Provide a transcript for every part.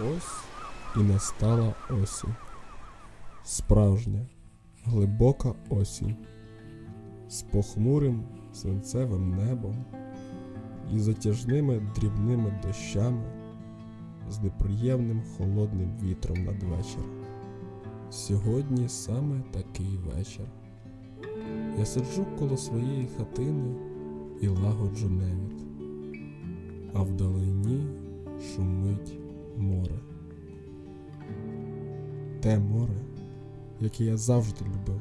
Ось і настала осінь. Справжня, глибока осінь. З похмурим свинцевим небом і затяжними дрібними дощами, з неприємним холодним вітром надвечір. Сьогодні саме такий вечір. Я сиджу коло своєї хатини і лагоджу невід, а вдалині шумить море. Те море, яке я завжди любив.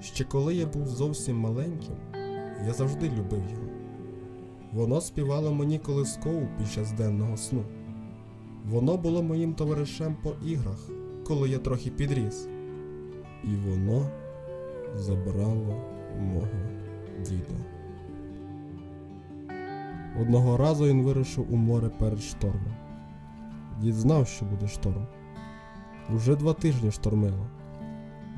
Ще коли я був зовсім маленьким, я завжди любив його. Воно співало мені колискову під час денного сну. Воно було моїм товаришем по іграх, коли я трохи підріс. І воно забрало мого діда. Одного разу він вирушив у море перед штормом. Дід знав, що буде шторм. Уже два тижні штормило,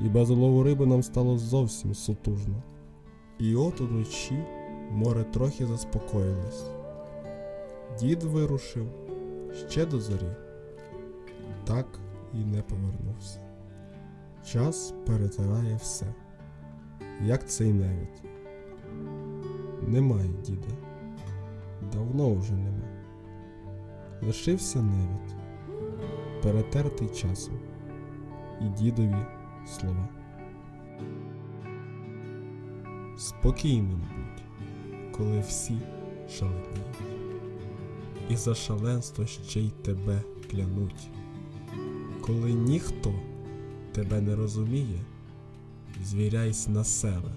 і без улову риби нам стало зовсім сутужно. І от уночі море трохи заспокоїлось. Дід вирушив ще до зорі, так і не повернувся. Час перетирає все, як цей невід. Немає діда. Давно вже нема. Лишився невід, перетертий часом, і дідові слова. Спокійним будь, коли всі шаленіють, і за шаленство ще й тебе клянуть. Коли ніхто тебе не розуміє, звіряйся на себе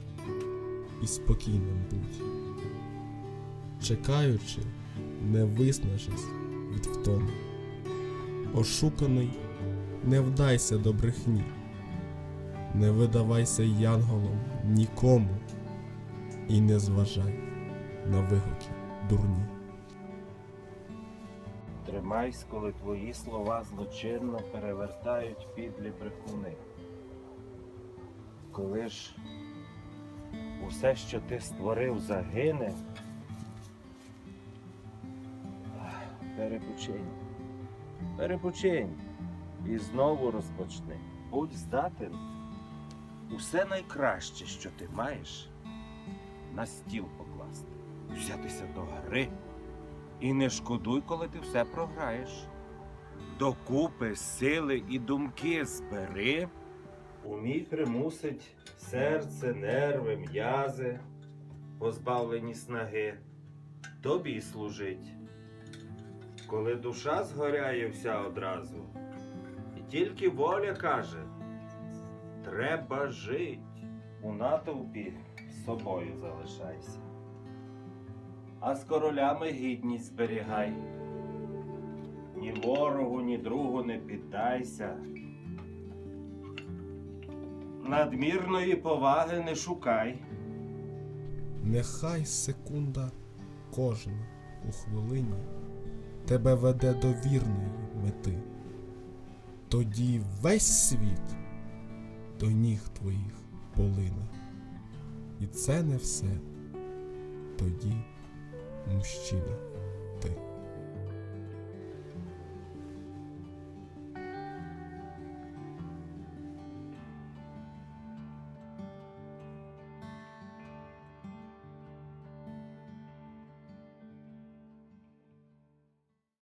і спокійним будь. Чекаючи, не виснажись від втоми. Ошуканий, не вдайся до брехні, не видавайся янголом нікому і не зважай на вигуки дурні. Тримайсь, коли твої слова злочинно перевертають підлі брехуни. Коли ж усе, що ти створив, загине, перепочинь, перепочинь і знову розпочни. Будь здатен усе найкраще, що ти маєш, на стіл покласти, взятися до гри. І не шкодуй, коли ти все програєш. Докупи сили і думки збери. Умій примусить серце, нерви, м'язи, позбавлені снаги, тобі служить. Коли душа згоряє вся одразу, і тільки воля каже, треба жить. У натовпі з собою залишайся а з королями гідність зберігай. Ні ворогу, ні другу не піддайся. Надмірної поваги не шукай. Нехай секунда кожна у хвилині тебе веде до вірної мети. Тоді весь світ до ніг твоїх полине. І це не все. Тоді мужчина.